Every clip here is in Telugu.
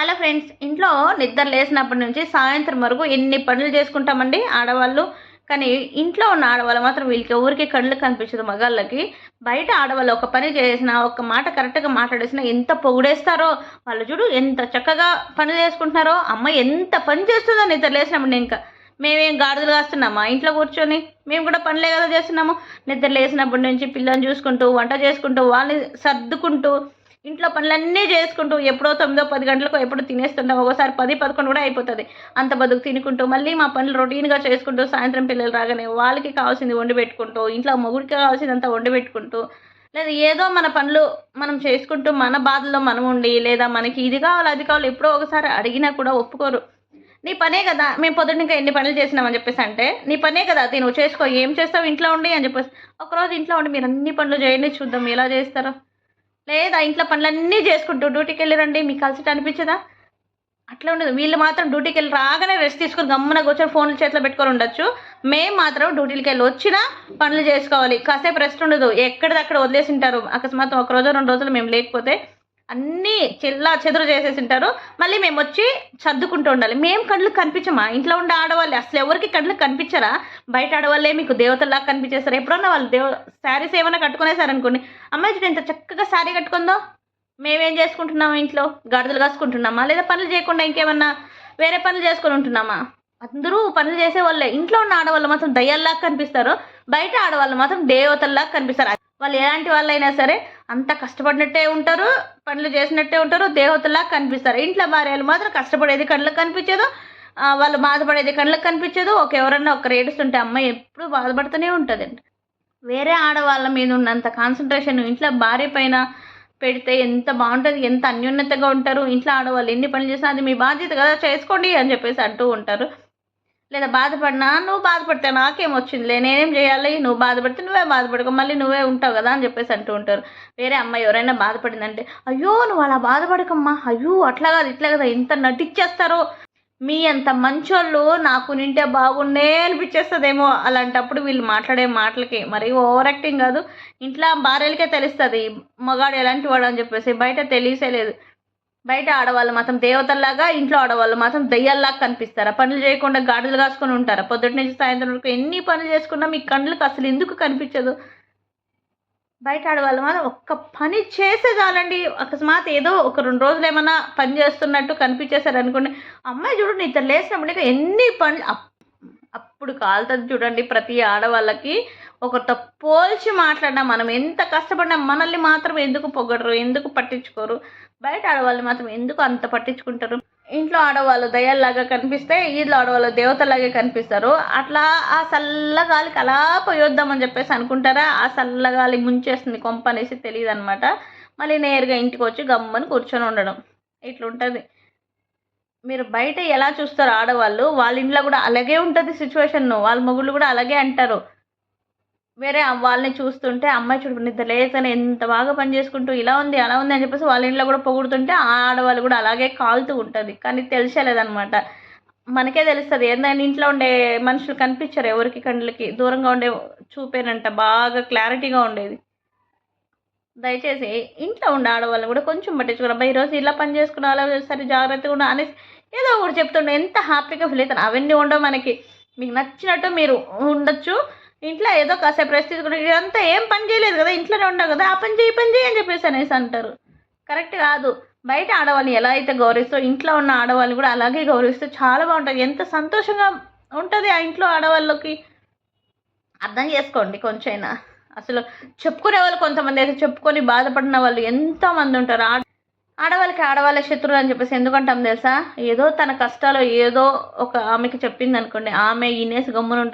హలో ఫ్రెండ్స్ ఇంట్లో నిద్ర లేసినప్పటి నుంచి సాయంత్రం వరకు ఎన్ని పనులు చేసుకుంటామండి? ఆడవాళ్ళు. కానీ ఇంట్లో ఉన్న ఆడవాళ్ళు మాత్రం వీళ్ళకి ఎవరికి కళ్ళు కనిపించదు మగాళ్ళకి. బయట ఆడవాళ్ళు ఒక పని చేసినా ఒక మాట కరెక్ట్గా మాట్లాడేసినా ఎంత పొగిడేస్తారో వాళ్ళు చూడు ఎంత చక్కగా పని చేసుకుంటున్నారో అమ్మ ఎంత పని చేస్తుందో నిద్ర లేసినప్పుడు ఇంకా. మేమేం గాడిదలు కాస్తున్నామా? ఇంట్లో కూర్చొని మేము కూడా పనులే కదా చేస్తున్నాము. నిద్ర లేసినప్పటి నుంచి పిల్లల్ని చూసుకుంటూ వంట చేసుకుంటూ వాళ్ళని సర్దుకుంటూ ఇంట్లో పనులన్నీ చేసుకుంటూ ఎప్పుడో తొమ్మిదో పది గంటలకు ఎప్పుడు తినేస్తుంటాం ఒకసారి పది పదకొండు కూడా అయిపోతుంది. అంత బతుకు తినుకుంటూ మళ్ళీ మా పనులు రొటీన్గా చేసుకుంటూ సాయంత్రం పిల్లలు రాగానే వాళ్ళకి కావాల్సింది వండి పెట్టుకుంటూ ఇంట్లో మొగుడికి కావాల్సిందంతా వండి పెట్టుకుంటూ లేదా ఏదో మన పనులు మనం చేసుకుంటూ మన బాధల్లో మనం ఉండి లేదా మనకి ఇది కావాలి అది కావాలి ఎప్పుడో ఒకసారి అడిగినా కూడా ఒప్పుకోరు. నీ పనే కదా మేము పొద్దున్న ఇంకా ఎన్ని పనులు చేసినామని చెప్పేసి అంటే నీ పనే కదా అది నువ్వు చేసుకో ఏం చేస్తావు ఇంట్లో ఉండి అని చెప్పేసి ఒకరోజు ఇంట్లో ఉండి మీరు అన్ని పనులు చేయండి చూద్దాం ఎలా చేస్తారో. లేదా ఇంట్లో పనులన్నీ చేసుకుంటూ డ్యూటీకి వెళ్ళి రండి మీకు కలిసి అనిపించదా? అట్లా ఉండదు. వీళ్ళు మాత్రం డ్యూటీకి వెళ్ళి రాగానే రెస్ట్ తీసుకొని గమ్మున కూర్చొని ఫోన్లు చేతిలో పెట్టుకొని ఉండొచ్చు. మేము మాత్రం డ్యూటీలకి వెళ్ళి వచ్చినా పనులు చేసుకోవాలి. కాసేపు రెస్ట్ ఉండదు. ఎక్కడిదక్కడ వదిలేసి ఉంటారు. అకస్మాత్ ఒక రోజు రెండు రోజులు మేము లేకపోతే అన్నీ చెల్లా చెదురు చేసేసి ఉంటారు మళ్ళీ మేము వచ్చి సర్దుకుంటూ ఉండాలి. మేము కళ్ళు కనిపించమా? ఇంట్లో ఉండే ఆడవాళ్ళు. అసలు ఎవరికి కళ్ళు కనిపించరా? బయట ఆడవాళ్ళే మీకు దేవతల్లా కనిపించేస్తారు ఎప్పుడన్నా వాళ్ళు దేవ శారీస్ ఏమైనా కట్టుకునేసారనుకోండి అమ్మాయి చూడు ఎంత చక్కగా శారీ కట్టుకుందో. మేమేం చేసుకుంటున్నామా ఇంట్లో? గాడిదలు కాసుకుంటున్నామా? లేదా పనులు చేయకుండా ఇంకేమన్నా వేరే పనులు చేసుకొని ఉంటున్నామా? అందరూ పనులు చేసే వాళ్ళే ఇంట్లో ఉన్న ఆడవాళ్ళు మాత్రం దయ్యాల్లా కనిపిస్తారు. బయట ఆడవాళ్ళు మాత్రం దేవతల్లా కనిపిస్తారు. వాళ్ళు ఎలాంటి వాళ్ళైనా సరే అంత కష్టపడినట్టే ఉంటారు పనులు చేసినట్టే ఉంటారు దేవతలా కనిపిస్తారు. ఇంట్లో భార్యలు మాత్రం కష్టపడేది కళ్ళకు కనిపించదు వాళ్ళు బాధపడేది కళ్ళకు కనిపించదు. ఒక ఎవరన్నా ఒకరు ఏడుస్తుంటే అమ్మాయి ఎప్పుడు బాధపడుతూనే ఉంటుందండి. వేరే ఆడవాళ్ళ మీద ఉన్నంత కాన్సన్ట్రేషన్ ఇంట్లో భార్య పైన పెడితే ఎంత బాగుంటుంది ఎంత అన్యోన్యతగా ఉంటారు. ఇంట్లో ఆడవాళ్ళు ఎన్ని పనులు చేసినా అది మీ బాధ్యత కదా చేసుకోండి అని చెప్పేసి అంటూ ఉంటారు. లేదా బాధపడినా నువ్వు బాధపడితే నాకేం వచ్చిందిలే? నేనేం చేయాలి? నువ్వు బాధపడితే నువ్వే బాధపడక. మళ్ళీ నువ్వే ఉంటావు కదా అని చెప్పేసి అంటూ ఉంటారు. వేరే అమ్మాయి ఎవరైనా బాధపడిందంటే అయ్యో నువ్వు అలా బాధపడకమ్మా. అయ్యో అట్లా కాదు ఇట్లా కదా. ఇంత నటిచ్చేస్తారో మీ అంత మంచోళ్ళు నాకు నింటే బాగుండే అనిపించేస్తుందేమో అలాంటప్పుడు వీళ్ళు మాట్లాడే మాటలకి మరి ఓవర్ యాక్టింగ్ కాదు. ఇంట్లో భార్యలకే తెలుస్తుంది మగాడు ఎలాంటి వాడు అని చెప్పేసి. బయట తెలియసేలేదు బయట ఆడవాళ్ళు మాత్రం దేవతల్లాగా ఇంట్లో ఆడవాళ్ళు మాత్రం దయ్యాల్లాగా కనిపిస్తారా? పనులు చేయకుండా గాడులు కాసుకొని ఉంటారా? పొద్దుటి నుంచి సాయంత్రం వరకు ఎన్ని పనులు చేసుకున్నా మీ కండ్లకు అసలు ఎందుకు కనిపించదు? బయట ఆడవాళ్ళు మాత్రం ఒక్క పని చేసే చాలండి. అకస్మాత్ ఏదో ఒక రెండు రోజులు ఏమైనా పని చేస్తున్నట్టు కనిపించేశారు అనుకోండి. అమ్మాయి చూడు ఇద్దరు లేచినప్పుడు ఎన్ని పనులు అప్- అప్పుడు కాలుతుంది చూడండి ప్రతి ఆడవాళ్ళకి. ఒకరితో పోల్చి మాట్లాడినా మనం ఎంత కష్టపడినా మనల్ని మాత్రం ఎందుకు పొగడరు ఎందుకు పట్టించుకోరు? బయట ఆడవాళ్ళు మాత్రం ఎందుకు అంత పట్టించుకుంటారు? ఇంట్లో ఆడవాళ్ళు దయ్యాల్లాగా కనిపిస్తే వీళ్ళు ఆడవాళ్ళు దేవతలాగే కనిపిస్తారు. అట్లా ఆ చల్లగాలికి అలా పోయొద్దామని చెప్పేసి అనుకుంటారా? ఆ చల్లగాలి ముంచేస్తుంది కొంప అనేసి తెలియదు అనమాట మళ్ళీ నేరుగా ఇంటికి వచ్చి గమ్మని కూర్చొని ఉండడం. ఇట్లుంటుంది. మీరు బయట ఎలా చూస్తారు ఆడవాళ్ళు? వాళ్ళ ఇంట్లో కూడా అలాగే ఉంటుంది సిచ్యువేషన్ వాళ్ళ మొగుళ్ళు కూడా అలాగే అంటారు. వేరే వాళ్ళని చూస్తుంటే అమ్మాయి చూడు నిద్ర లేదని ఎంత బాగా పని చేసుకుంటూ ఇలా ఉంది అలా ఉంది అని చెప్పేసి వాళ్ళ ఇంట్లో కూడా పొగుడుతుంటే ఆ ఆడవాళ్ళు కూడా అలాగే కాలుతూ ఉంటుంది. కానీ తెలిసేలేదనమాట మనకే తెలుస్తుంది. ఏంటంటే ఇంట్లో ఉండే మనుషులు కనిపించరు ఎవరికి కండ్లకి దూరంగా ఉండే చూపేనంట బాగా క్లారిటీగా ఉండేది. దయచేసి ఇంట్లో ఉండే ఆడవాళ్ళని కూడా కొంచెం పట్టించుకున్నారు అబ్బాయి ఈరోజు ఇలా పని చేసుకున్నా వాళ్ళు సరే జాగ్రత్తగా ఉన్నా అనేసి ఏదో ఒకటి చెప్తుండే. ఎంత హ్యాపీగా ఫీల్ అవుతారు అవన్నీ ఉండవు మనకి. మీకు నచ్చినట్టు మీరు ఉండొచ్చు. ఇంట్లో ఏదో కాసేపు రెస్ట్ కూడా ఇదంతా ఏం పని చేయలేదు కదా ఇంట్లోనే ఉండవు కదా ఆ పని చేయి పని చేయి అని చెప్పేసి అనేసి అంటారు. కరెక్ట్ కాదు. బయట ఆడవాళ్ళని ఎలా అయితే గౌరవిస్తో ఇంట్లో ఉన్న ఆడవాళ్ళని కూడా అలాగే గౌరవిస్తే చాలా బాగుంటుంది. ఎంత సంతోషంగా ఉంటుంది ఆ ఇంట్లో ఆడవాళ్ళకి? అర్థం చేసుకోండి కొంచెమైనా. అసలు చెప్పుకునే వాళ్ళు కొంతమంది అయితే చెప్పుకొని బాధపడిన వాళ్ళు ఎంతోమంది ఉంటారు. ఆడ ఆడవాళ్ళకి ఆడవాళ్ళ శత్రువులు అని చెప్పేసి ఎందుకంటాం తెలుసా? ఏదో తన కష్టాలు ఏదో ఒక ఆమెకి చెప్పింది అనుకోండి ఆమె ఇనేసి గమ్మున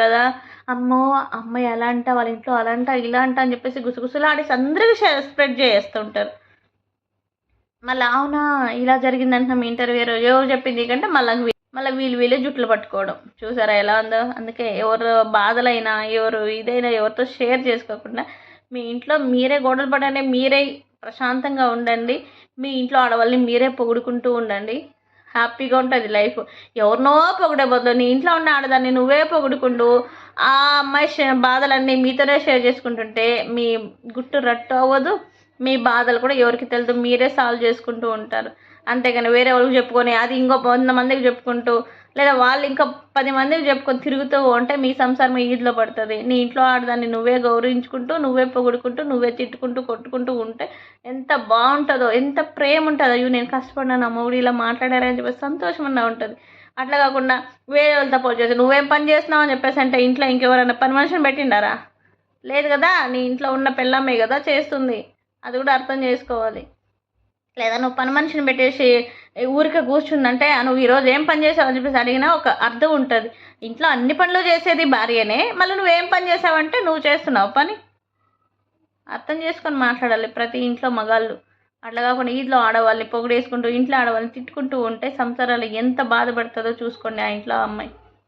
అమ్మో అమ్మాయి ఎలా అంట వాళ్ళ ఇంట్లో అలా అంట ఇలా అంట అని చెప్పేసి గుసగుసలు ఆడేసి అందరికీ స్ప్రెడ్ చేస్తుంటారు మళ్ళీ అవునా ఇలా జరిగిందంట మీ ఇంటర్వ్యూ ఏవో చెప్పింది కంటే మళ్ళీ మళ్ళీ వీళ్ళు వీళ్ళే జుట్లు పట్టుకోవడం. చూసారా ఎలా ఉందో? అందుకే ఎవరు బాధలైనా ఎవరు ఇదైనా ఎవరితో షేర్ చేసుకోకుండా మీ ఇంట్లో మీరే గొడవలు పడండి మీరే ప్రశాంతంగా ఉండండి మీ ఇంట్లో ఆడవాళ్ళని మీరే పొగుడుకుంటూ ఉండండి. హ్యాపీగా ఉంటుంది లైఫ్. ఎవరినో పొగిడే బదులు నీ ఇంట్లో ఉన్న ఆడదాన్ని నువ్వే పొగుడుకుంటూ ఆ అమ్మాయి షే- బాధలన్నీ మీతోనే షేర్ చేసుకుంటుంటే మీ గుట్టు రట్టు అవ్వదు. మీ బాధలు కూడా ఎవరికి తెలియదు మీరే సాల్వ్ చేసుకుంటూ ఉంటారు. అంతేగాని వేరే వాళ్ళకి చెప్పుకొని అది ఇంకో వంద మందికి చెప్పుకుంటూ లేదా వాళ్ళు ఇంకా పది మందికి చెప్పుకొని తిరుగుతూ ఉంటే మీ సంసారం ఈదిలో పడుతుంది. నీ ఇంట్లో ఆడదాన్ని నువ్వే గౌరవించుకుంటూ నువ్వే పొగుడుకుంటూ నువ్వే తిట్టుకుంటూ కొట్టుకుంటూ ఉంటే ఎంత బాగుంటుందో ఎంత ప్రేమ ఉంటుందో. అయ్యో నేను కష్టపడినా నా మొగుడు ఇలా మాట్లాడారని చెప్పేసి సంతోషంగా ఉంటుంది. అట్లా కాకుండా వేరే వాళ్ళతో పోటీ చేసి నువ్వేం పని చేస్తున్నావు? అని చెప్పేసి అంటే ఇంట్లో ఇంకెవరైనా పని మనిషిని పెట్టిండారా? లేదు కదా నీ ఇంట్లో ఉన్న పిల్లమ్మే కదా చేస్తుంది. అది కూడా అర్థం చేసుకోవాలి. లేదా నువ్వు పని మనిషిని పెట్టేసి ఊరికే కూర్చుందంటే "ఆ, నువ్వు ఈరోజు ఏం పని చేసావు? అని చెప్పేసి అడిగినా ఒక అర్థం ఉంటుంది. ఇంట్లో అన్ని పనులు చేసేది భార్యనే. మళ్ళీ నువ్వేం పని చేసావంటే నువ్వు చేస్తున్నావు పని. అర్థం చేసుకొని మాట్లాడాలి ప్రతి ఇంట్లో మగాళ్ళు. అట్లా కాకుండా ఇంట్లో ఆడవాళ్ళని పొగిడేసుకుంటూ ఇంట్లో ఆడవాళ్ళని తిట్టుకుంటూ ఉంటే సంసారాలు ఎంత బాధపడుతుందో చూసుకోండి ఆ ఇంట్లో అమ్మాయి.